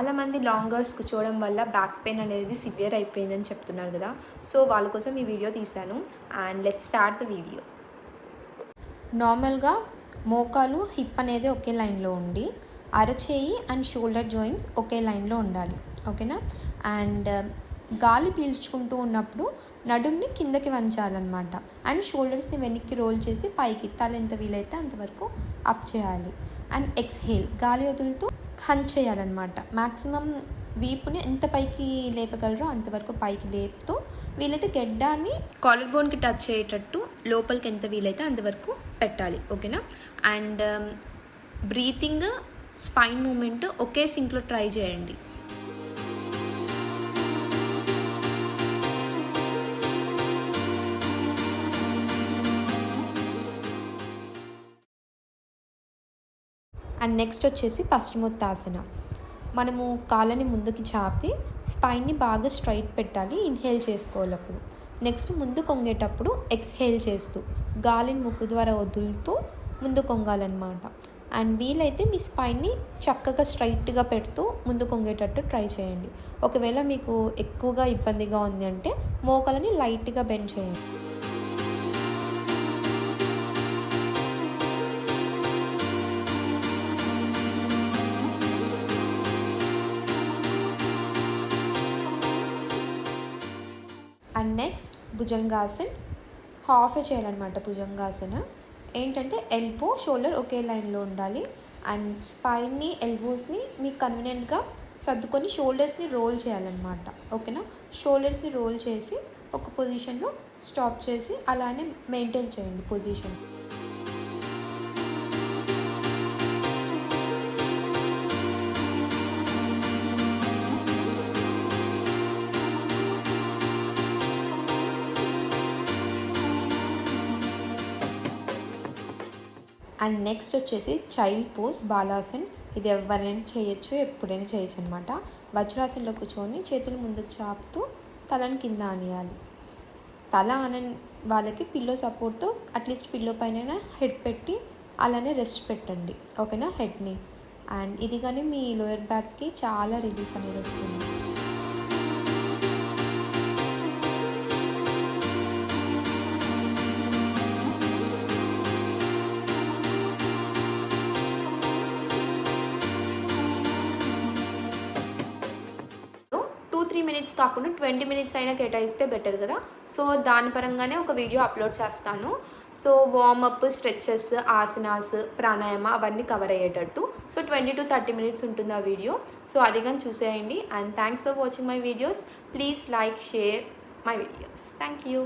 చాలామంది లాంగర్స్ కూర్చోవడం వల్ల బ్యాక్ పెయిన్ అనేది సివియర్ అయిపోయిందని చెప్తున్నారు కదా. సో వాళ్ళ కోసం ఈ వీడియో తీశాను. And let start the video నార్మల్గా మోకాలు హిప్ అనేది ఒకే లైన్లో ఉండి అరచేయి అండ్ షోల్డర్ జాయింట్స్ ఒకే లైన్లో ఉండాలి. ఓకేనా అండ్ uh, గాలి పీల్చుకుంటూ ఉన్నప్పుడు నడుంని కిందకి వంచాలన్నమాట. అండ్ షోల్డర్స్ని వెనక్కి రోల్ చేసి పైకి తల ఎంత వీలైతే అంతవరకు అప్ చేయాలి. అండ్ ఎక్స్హేల్ గాలి వదులుతూ హంచ్ చేయాలన్నమాట. మ్యాక్సిమం వీపుని ఎంత పైకి లేపగలరో అంతవరకు పైకి లేపుతూ వీలైతే గెడ్డాన్ని కాలర్ బోన్కి టచ్ అయ్యేటట్టు లోపలికి ఎంత వీలైతే అంతవరకు పెట్టాలి ఓకేనా? అండ్ బ్రీతింగ్ స్పైన్ మూమెంట్ ఒకే సింక్లో ట్రై చేయండి. అండ్ నెక్స్ట్ వచ్చేసి పశ్చిమోత్తాసన. మనము కాళ్ళని ముందుకి చాపి స్పైన్ని బాగా స్ట్రైట్ పెట్టాలి ఇన్హేల్ చేసుకోవాలి అప్పుడు నెక్స్ట్ ముందు కొంగేటప్పుడు ఎక్స్హేల్ చేస్తూ గాలిని ముక్కు ద్వారా వదులుతూ ముందు కొంగాలన్నమాట. అండ్ వీలైతే మీ స్పైన్ని చక్కగా స్ట్రైట్గా పెడుతూ ముందు కొంగేటట్టు ట్రై చేయండి. ఒకవేళ మీకు ఎక్కువగా ఇబ్బందిగా ఉంది అంటే మోకలని లైట్గా బెండ్ చేయండి. And next bhujangasan. హాఫ్ చేయాలన్నమాట భుజంగాసన. ఏంటంటే ఎల్బో షోల్డర్ ఒకే లైన్లో ఉండాలి. అండ్ స్పైన్ని ఎల్బోస్ని మీకు కన్వీనియంట్గా సర్దుకొని షోల్డర్స్ని రోల్ చేయాలన్నమాట. ఓకేనా షోల్డర్స్ని రోల్ చేసి ఒక పొజిషన్లో స్టాప్ చేసి అలానే మెయింటైన్ చేయండి పొజిషన్ అండ్ నెక్స్ట్ వచ్చేసి చైల్డ్ పోజ్ బాలాసన్. ఇది ఎవరైనా చేయొచ్చు ఎప్పుడైనా చేయొచ్చు అనమాట వజ్రాసనలో కూర్చొని చేతులు ముందుకు చాపుతూ తలని కింద ఆనియాలి. తల ఆన వాళ్ళకి పిల్లో సపోర్ట్తో అట్లీస్ట్ పిల్లో పైన హెడ్ పెట్టి అలానే రెస్ట్ పెట్టండి. ఓకేనా? హెడ్ని అండ్ ఇది కానీ మీ లోయర్ బ్యాక్కి చాలా రిలీఫ్ అనేది వస్తుంది. టూ మినిట్స్ కాకుండా ట్వంటీ మినిట్స్ అయినా కేటాయిస్తే బెటర్ కదా. సో దాని పరంగానే ఒక వీడియో అప్లోడ్ చేస్తాను. So warmup stretches asanas pranayama అవన్నీ కవర్ అయ్యేటట్టు. So twenty to thirty minutes ఉంటుంది ఆ వీడియో సో అది కానీ చూసేయండి. And thanks for watching my videos please like share my videos thank you